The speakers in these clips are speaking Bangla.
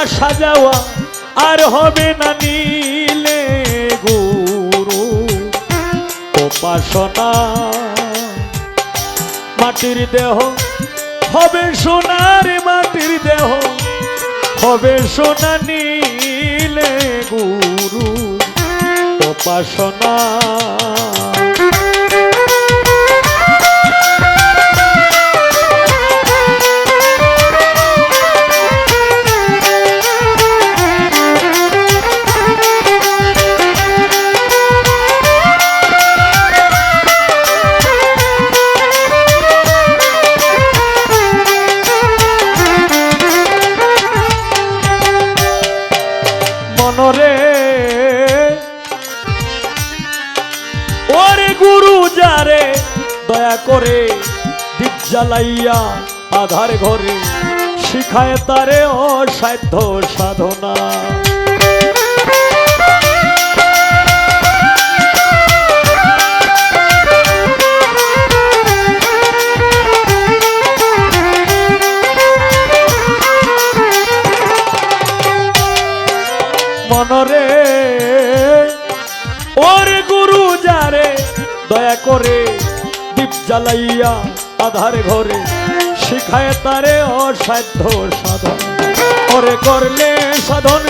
আসা যাওয়া আর হবে না নীলে গুরু। উপাসনা মাটির দেহ, হবে সোনার মাটির দেহ, হবে সোনা নীলে গুরু। উপাসনা মনরে। ওরে গুরু যারে দয়া করে দীপ আধার ঘরে শিখায় তারে অসাধ্য সাধনা। মনরে ওরে গুরু যারে দয়া করে দীপ জ্বালাইয়া আধার ঘরে শিখায় তারে অসাধ্য সাধন। ওরে করলে সাধন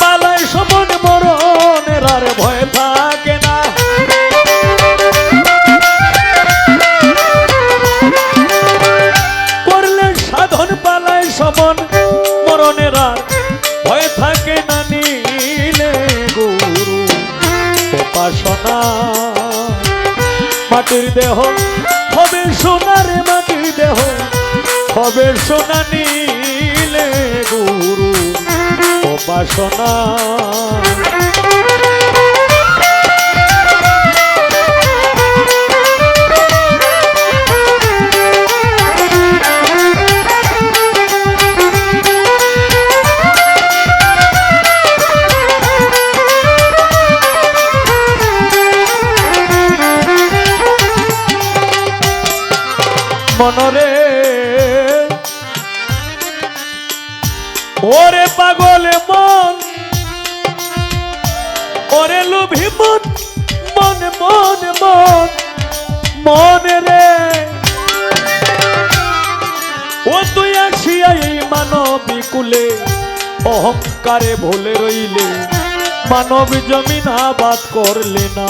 মালায় সমন মরণের আর ভয় থাকে। উপাসনা মাটির দেহ হবে সোনার মাটির দেহ হবে সোনা নীলে গুরু। উপাসনা মনরে। ওরে পাগলে মন, ওরে লোভী মন মন মন মন, মনে রে। ও তুই আসিয়া এই মানবী কুলে, অহংকারে ভুলে রইলে, মানব জমিন আবাদ করলে না।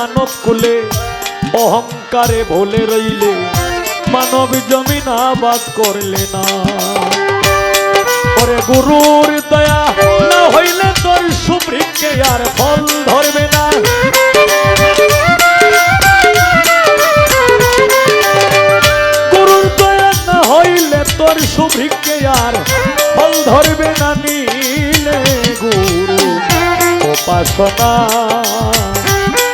মানব কুলে অহংকারে ভুলে রইলে। মানব জমিন আবাদ করলে না। গুরুর দয়া, না হইলে তোর সুবৃক্ষে আর ফল ধরবে না। গুরুর দয়া, না হইলে তোর সুবৃক্ষে আর ফল ধরবে না নীলে। গুরু উপাসনা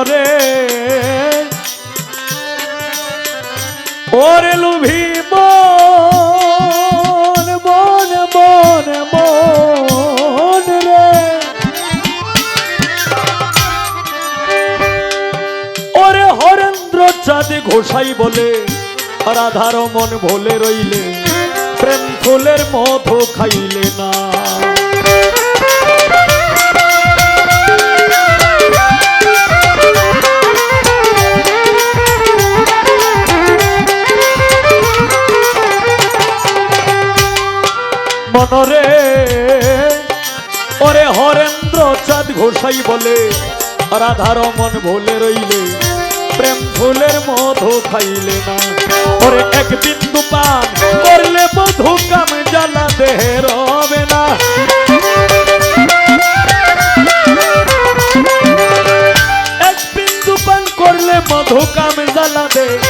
মনরে ওরে লুভি মন মন মন মন রে। ওরে হরেন্দ্র চাঁদে ঘোষাই বলে রাধার মন ভোলে রইলে, প্রেম ফুলের মধু খাইলে না। মনরে। ওরে হরেন্দ্র চাঁদ ঘোষাই বলে রাধার মন ভুলে রইলে, প্রেম ফুলের মধু খাইলে না। ওরে এক বিন্দু পান করলে মধু কাম জ্বালা দেহে রবে না। এক বিন্দু পান করলে মধু কাম জ্বালা দেহ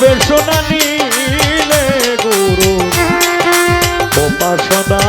সোনা নীলে গুরু। উপাসনা